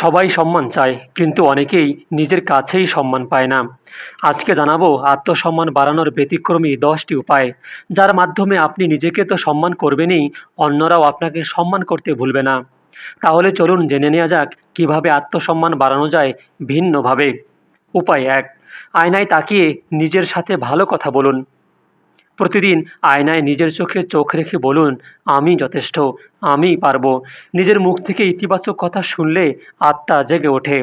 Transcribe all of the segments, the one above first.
সবাই সম্মান চায়, কিন্তু অনেকেই নিজের কাছেই সম্মান পায় না। আজকে জানাব, আত্মসম্মান বাড়ানোর ব্যতিক্রমী দশটি উপায়, যার মাধ্যমে আপনি নিজেকে তো সম্মান করবেনই, অন্যরাও আপনাকে সম্মান করতে ভুলবে না। তাহলে চলুন জেনে নেওয়া যাক, কীভাবে আত্মসম্মান বাড়ানো যায় ভিন্নভাবে। উপায় এক, আয়নায় তাকিয়ে নিজের সাথে ভালো কথা বলুন। প্রতিদিন আয়নায় নিজের চোখে চোখ রেখে বলুন, আমি যথেষ্ট, আমি পারব। নিজের মুখ থেকে ইতিবাচক কথা শুনলে আত্মা জেগে ওঠে।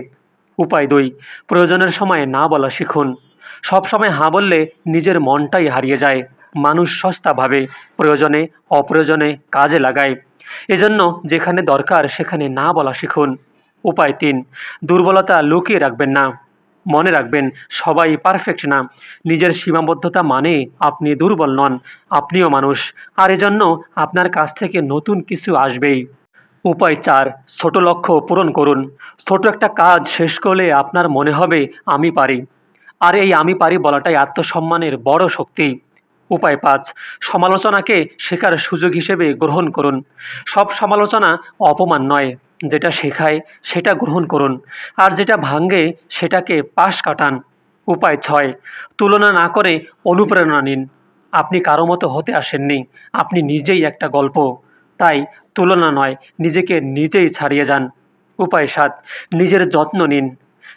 উপায় দুই, প্রয়োজনের সময় না বলা শিখুন। সব সময় হাঁ বললে নিজের মনটাই হারিয়ে যায়। মানুষ সস্তা ভাবে, প্রয়োজনে, অপ্রয়োজনে কাজে লাগায়। এজন্য যেখানে দরকার সেখানে না বলা শিখুন। উপায় তিন, দুর্বলতা লুকিয়ে রাখবেন না। মনে রাখবেন, সবাই পারফেক্ট না। নিজের সীমাবদ্ধতা মানে আপনি দুর্বল নন, আপনিও মানুষ। আর এজন্য আপনার কাছ থেকে নতুন কিছু আসবেই। উপায় চার, ছোট লক্ষ্য পূরণ করুন। ছোট একটা কাজ শেষ করলে আপনার মনে হবে, আমি পারি। আর এই আমি পারি বলাটাই আত্মসম্মানের বড় শক্তি। উপায় পাঁচ, সমালোচনাকে শেখার সুযোগ হিসেবে গ্রহণ করুন। সব সমালোচনা অপমান নয়। যেটা শেখায়, সেটা গ্রহণ করুন। আর যেটা ভাঙ্গে সেটাকে পাশ কাটান। উপায় ছয়, তুলনা না করে অনুপ্রেরণা নিন। আপনি কারও মতো হতে আসেননি। আপনি নিজেই একটা গল্প। তাই তুলনা নয়, নিজেকে নিজেই ছাড়িয়ে যান। উপায় সাত, নিজের যত্ন নিন।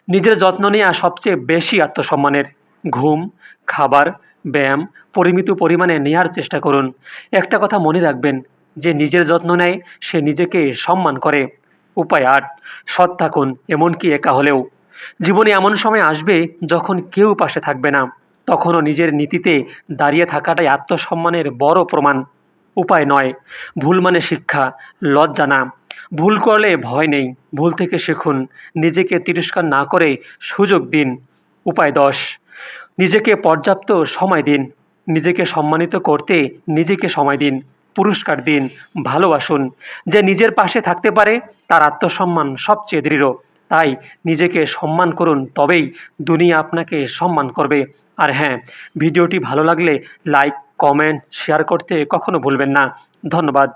নিজের যত্ন নেওয়া সবচেয়ে বেশি আত্মসম্মানের। ঘুম, খাবার, ব্যায়াম পরিমিত পরিমাণে নেওয়ার চেষ্টা করুন। একটা কথা মনে রাখবেন, যে নিজের যত্ন নেয়, সে নিজেকে সম্মান করে। উপায় আট সৎ থাকুন, এমনকি একা হলেও। জীবনে এমন সময় আসবে যখন কেউ পাশে থাকবে না। তখনও নিজের নীতিতে দাঁড়িয়ে থাকাটাই আত্মসম্মানের বড় প্রমাণ। উপায় নয়, ভুল মানে শিক্ষা, লজ্জা না। ভুল করলে ভয় নেই, ভুল থেকে শিখুন, নিজেকে তিরস্কার না করে সুযোগ দিন। উপায় দশ, নিজেকে পর্যাপ্ত সময় দিন। নিজেকে সম্মানিত করতে নিজেকে সময় দিন। পুরস্কার দিন, ভালোবাসুন। যে নিজের পাশে থাকতে পারে, তার আত্মসম্মান সবচেয়ে দৃঢ়। তাই নিজেকে সম্মান করুন, তবেই দুনিয়া আপনাকে সম্মান করবে। আর হ্যাঁ ভিডিওটি ভালো লাগলে লাইক, কমেন্ট, শেয়ার করতে কখনো ভুলবেন না। ধন্যবাদ।